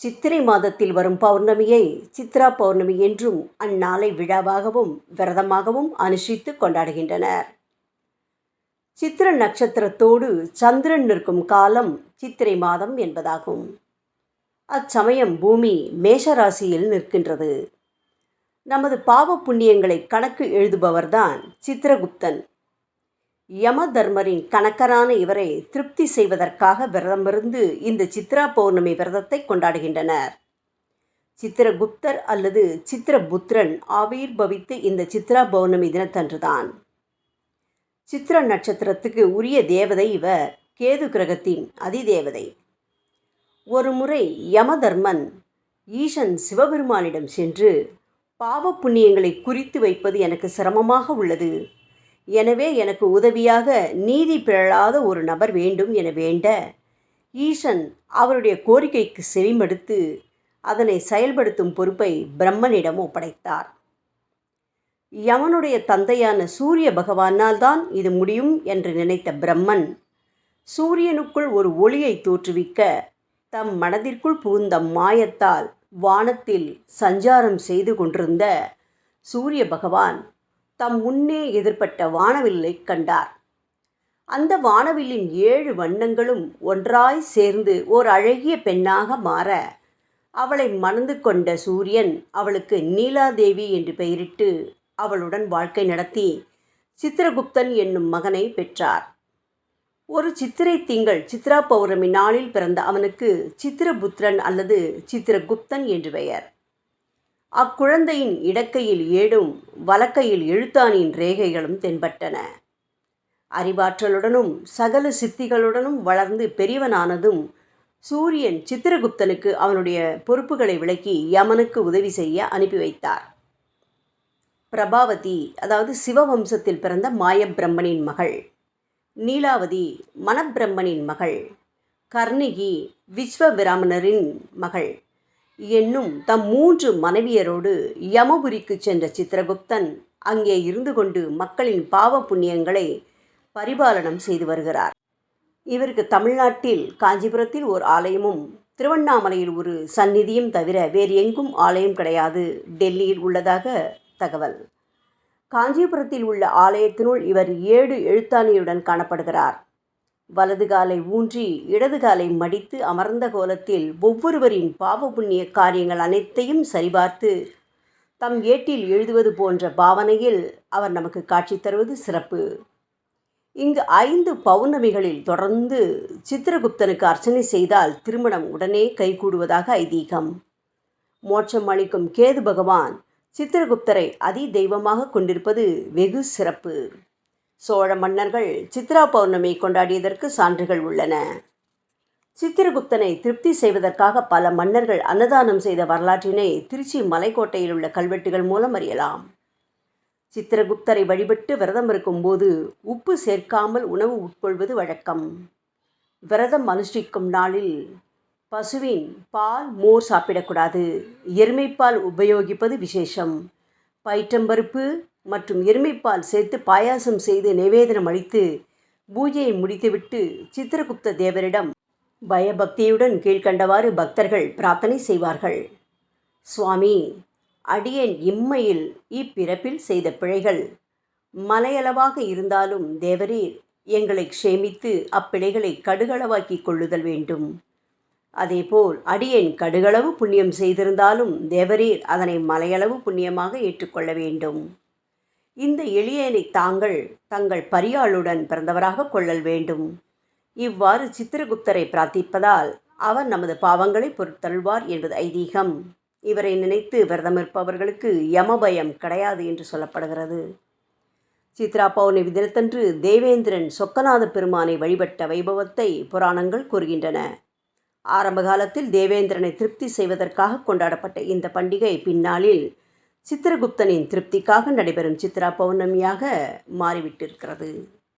சித்திரை மாதத்தில் வரும் பௌர்ணமியை சித்ரா பௌர்ணமி என்றும் அந்நாளை விழாவாகவும் விரதமாகவும் அனுஷ்டித்து கொண்டாடுகின்றனர். சித்திர நட்சத்திரத்தோடு சந்திரன் நிற்கும் காலம் சித்திரை மாதம் என்பதாகும். அச்சமயம் பூமி மேஷராசியில் நிற்கின்றது. நமது பாவ புண்ணியங்களை கணக்கு எழுதுபவர்தான் சித்திரகுப்தன். யமதர்மரின் கணக்கரான இவரை திருப்தி செய்வதற்காக விரதமிருந்து இந்த சித்ரா பௌர்ணமி விரதத்தை கொண்டாடுகின்றனர். சித்திரகுப்தர் அல்லது சித்திரபுத்திரன் ஆவிர்பவித்து இந்த சித்ரா பௌர்ணமி தினத்தன்றுதான். சித்திர நட்சத்திரத்துக்கு உரிய தேவதை இவர் கேது கிரகத்தின் அதிதேவதை. ஒரு முறை யமதர்மன் ஈசன் சிவபெருமானிடம் சென்று பாவ புண்ணியங்களை குறித்து வைப்பது எனக்கு சிரமமாக உள்ளது. எனவே எனக்கு உதவியாக நீதி பிறழாத ஒரு நபர் வேண்டும் என வேண்ட ஈசன் அவருடைய கோரிக்கைக்கு செவிமடுத்து அதனை செயல்படுத்தும் பொறுப்பை பிரம்மனிடம் ஒப்படைத்தார். யமனுடைய தந்தையான சூரிய பகவானால் தான் இது முடியும் என்று நினைத்த பிரம்மன் சூரியனுக்குள் ஒரு ஒளியை தோற்றுவிக்க தம் மனதிற்குள் புகுந்த மாயத்தால் வானத்தில் சஞ்சாரம் செய்து கொண்டிருந்த சூரிய பகவான் தம் முன்னே எதிர்ப்பட்ட வானவில்லை கண்டார். அந்த வானவில்லின் ஏழு வண்ணங்களும் ஒன்றாய் சேர்ந்து ஓர் அழகிய பெண்ணாக மாற அவளை மணந்து கொண்ட சூரியன் அவளுக்கு நீலாதேவி என்று பெயரிட்டு அவளுடன் வாழ்க்கை நடத்தி சித்திரகுப்தன் என்னும் மகனை பெற்றார். ஒரு சித்திரை திங்கள் சித்ரா பௌர்ணமி நாளில் பிறந்த அவனுக்கு சித்திரபுத்திரன் அல்லது சித்திரகுப்தன் என்று பெயர். அக்குழந்தையின் இடக்கையில் ஏடும் வலக்கையில் எழுத்தானின் ரேகைகளும் தென்பட்டன. அறிவாற்றலுடனும் சகல சித்திகளுடனும் வளர்ந்து பெரியவனானதும் சூரியன் சித்திரகுப்தனுக்கு அவனுடைய பொறுப்புகளை விளக்கி யமனுக்கு உதவி செய்ய அனுப்பி வைத்தார். பிரபாவதி அதாவது சிவவம்சத்தில் பிறந்த மாயபிரம்மனின் மகள். நீலாவதி மனப்பிரம்மனின் மகள். கர்ணிகி விஸ்வபிராமணரின் மகள். என்னும் தம் மூன்று மனைவியரோடு யமபுரிக்கு சென்ற சித்திரகுப்தன் அங்கே இருந்து கொண்டு மக்களின் பாவ புண்ணியங்களை பரிபாலனம் செய்து வருகிறார். இவருக்கு தமிழ்நாட்டில் காஞ்சிபுரத்தில் ஒரு ஆலயமும் திருவண்ணாமலையில் ஒரு சந்நிதியும் தவிர வேறு எங்கும் ஆலயம் கிடையாது. டெல்லியில் உள்ளதாக தகவல். காஞ்சிபுரத்தில் உள்ள ஆலயத்தினுள் இவர் ஏழு எழுத்தாணியுடன் காணப்படுகிறார். வலது காலை ஊன்றி இடது காலை மடித்து அமர்ந்த கோலத்தில் ஒவ்வொருவரின் பாவ புண்ணிய காரியங்கள் அனைத்தையும் சரிபார்த்து தம் ஏட்டில் எழுதுவது போன்ற பாவனையில் அவர் நமக்கு காட்சி தருவது சிறப்பு. இங்கு ஐந்து பௌர்ணமிகளில் தொடர்ந்து சித்திரகுப்தனுக்கு அர்ச்சனை செய்தால் திருமணம் உடனே கைகூடுவதாக ஐதீகம். மோட்சம் அளிக்கும் கேது பகவான் சித்திரகுப்தரை அதி தெய்வமாக கொண்டிருப்பது வெகு சிறப்பு. சோழ மன்னர்கள் சித்ரா பௌர்ணமி கொண்டாடியதற்கு சான்றுகள் உள்ளன. சித்திரகுப்தனை திருப்தி செய்வதற்காக பல மன்னர்கள் அன்னதானம் செய்த வரலாற்றினை திருச்சி மலைக்கோட்டையில் உள்ள கல்வெட்டுகள் மூலம் அறியலாம். சித்திரகுப்தரை வழிபட்டு விரதம் இருக்கும்போது உப்பு சேர்க்காமல் உணவு உட்கொள்வது வழக்கம். விரதம் அனுஷ்டிக்கும் நாளில் பசுவின் பால் மோர் சாப்பிடக்கூடாது. எருமைப்பால் உபயோகிப்பது விசேஷம். பயிற்றம்பருப்பு மற்றும் எருமைப்பால் சேர்த்து பாயாசம் செய்து நிவேதனம் அளித்து பூஜையை முடித்துவிட்டு சித்திரகுப்த தேவரிடம் பயபக்தியுடன் கீழ்கண்டவாறு பக்தர்கள் பிரார்த்தனை செய்வார்கள். சுவாமி அடியேன் இம்மையில் இப்பிறப்பில் செய்த பிழைகள் மலையளவாக இருந்தாலும் தேவரீர் எங்களை க்ஷேமித்து அப்பிழைகளை கடுகளவாக்கி கொள்ளுதல் வேண்டும். அதேபோல் அடியேன் கடுகளவு புண்ணியம் செய்திருந்தாலும் தேவரீர் அதனை மலையளவு புண்ணியமாக ஏற்றுக்கொள்ள வேண்டும். இந்த எளியனை தாங்கள் தங்கள் பரியாளுடன் பிறந்தவராக கொள்ளல் வேண்டும். இவ்வாறு சித்திரகுப்தரை பிரார்த்திப்பதால் அவர் நமது பாவங்களை பொறுத்தள்வார் என்பது ஐதீகம். இவரை நினைத்து விரதமிருப்பவர்களுக்கு யமபயம் கிடையாது என்று சொல்லப்படுகிறது. சித்ரா பௌர்ணமி தினத்தன்று தேவேந்திரன் சொக்கநாத பெருமானை வழிபட்ட வைபவத்தை புராணங்கள் கூறுகின்றன. ஆரம்ப காலத்தில் தேவேந்திரனை திருப்தி செய்வதற்காக கொண்டாடப்பட்ட இந்த பண்டிகை பின்னாளில் சித்திரகுப்தனின் திருப்திக்காக நடைபெறும் சித்ரா பௌர்ணமியாக மாறிவிட்டிருக்கிறது.